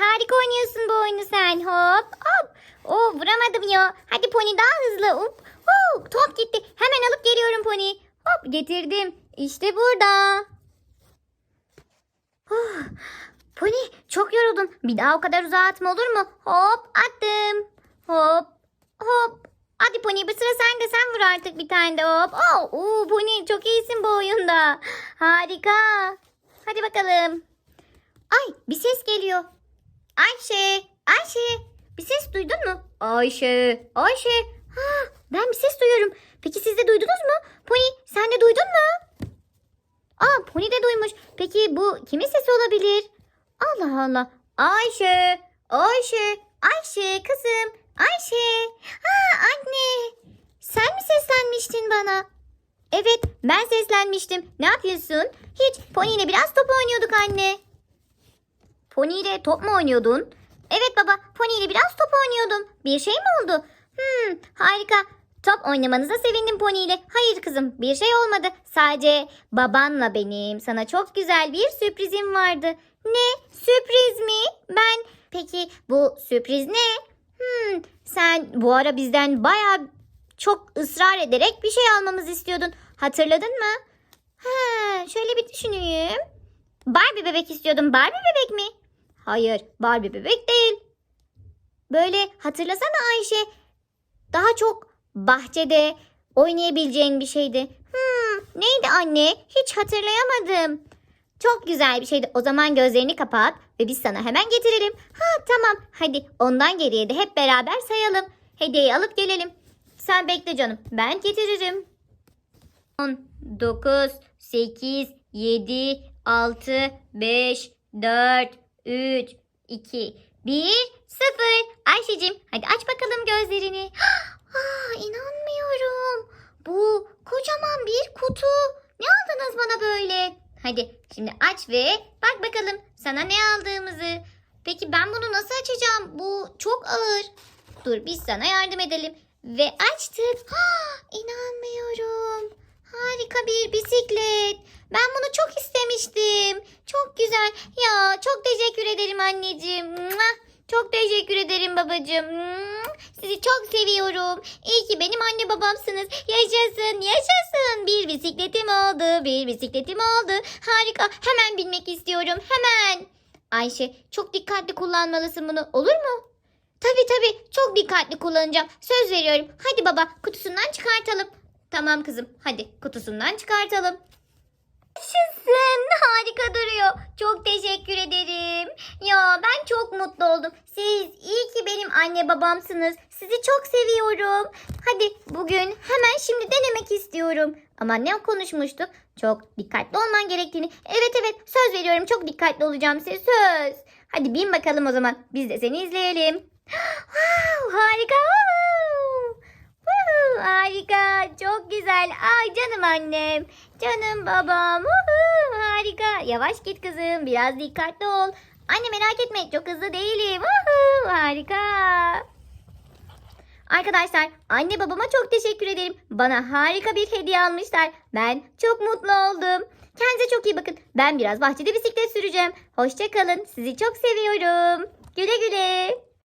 Harika oynuyorsun bu oyunu sen. Hop hop. Oo vuramadım ya. Hadi Pony daha hızlı. Hop. Huu, top gitti. Hemen alıp geliyorum Pony. Hop getirdim. İşte burada. Huh. Pony çok yoruldum. Bir daha o kadar uzağa atma olur mu? Hop attım. Hop hop. Hadi Pony bu sıra sende sen vur artık bir tane de hop. Oh, oo, Pony çok iyisin bu oyunda. Harika. Hadi bakalım. Ay bir ses geliyor. Ayşe, Ayşe. Bir ses duydun mu? Ayşe, Ayşe. Ha, ben bir ses duyuyorum. Peki siz de duydunuz mu? Pony sen de duydun mu? Aa Pony de duymuş. Peki bu kimin sesi olabilir? Allah Allah. Ayşe, Ayşe, Ayşe kızım. Ayşe. Ha anne. Sen mi seslenmiştin bana? Evet ben seslenmiştim. Ne yapıyorsun? Hiç Pony ile biraz top oynuyorduk anne. Pony ile top mu oynuyordun? Evet baba Pony ile biraz top oynuyordum. Bir şey mi oldu? Hmm harika. Top oynamanıza sevindim Pony ile. Hayır kızım bir şey olmadı. Sadece babanla benim sana çok güzel bir sürprizim vardı. Ne? Sürpriz mi? Ben peki bu sürpriz ne? Hmm sen bu ara bizden baya çok ısrar ederek bir şey almamızı istiyordun. Hatırladın mı? Ha, şöyle bir düşüneyim. Barbie bebek istiyordum. Barbie bebek mi? Hayır, Barbie bebek değil. Böyle hatırlasana Ayşe. Daha çok bahçede oynayabileceğin bir şeydi. Hmm, neydi anne? Hiç hatırlayamadım. Çok güzel bir şeydi. O zaman gözlerini kapat ve biz sana hemen getirelim. Ha tamam. Hadi ondan geriye de hep beraber sayalım. Hediyeyi alıp gelelim. Sen bekle canım. Ben getiririm. 10, 9, 8, 7, 6, 5, 4, 3, 2, 1, 0. Ayşe'cim hadi aç bakalım gözlerini. Aa, inanmıyorum. Bu kocaman bir kutu. Ne aldınız bana böyle? Hadi şimdi aç ve bak bakalım sana ne aldığımızı. Peki ben bunu nasıl açacağım? Bu çok ağır. Dur biz sana yardım edelim. Ve açtık. Ah, inanmıyorum. Harika bir bisiklet. Ben bunu çok istemiştim. Çok güzel. Ya çok teşekkür ederim anneciğim. Çok teşekkür ederim babacığım. Sizi çok seviyorum. İyi ki benim anne babamsınız. Yaşasın, yaşasın. Bir bisikletim oldu, bir bisikletim oldu. Harika. Hemen binmek istiyorum. Hemen. Ayşe, çok dikkatli kullanmalısın bunu. Olur mu? Tabii tabii. Çok dikkatli kullanacağım. Söz veriyorum. Hadi baba, kutusundan çıkartalım. Tamam kızım. Hadi kutusundan çıkartalım. Yaşasın. Çok teşekkür ederim. Ya ben çok mutlu oldum. Siz iyi ki benim anne babamsınız. Sizi çok seviyorum. Hadi bugün hemen şimdi denemek istiyorum. Ama ne konuşmuştuk? Çok dikkatli olman gerektiğini. Evet evet söz veriyorum çok dikkatli olacağım size söz. Hadi bin bakalım o zaman. Biz de seni izleyelim. Wow, harika. Wow. Harika. Çok güzel. Ay canım annem. Canım babam. Harika. Yavaş git kızım. Biraz dikkatli ol. Anne merak etme. Çok hızlı değilim. Harika. Arkadaşlar anne babama çok teşekkür ederim. Bana harika bir hediye almışlar. Ben çok mutlu oldum. Kendinize çok iyi bakın. Ben biraz bahçede bisiklet süreceğim. Hoşçakalın. Sizi çok seviyorum. Güle güle.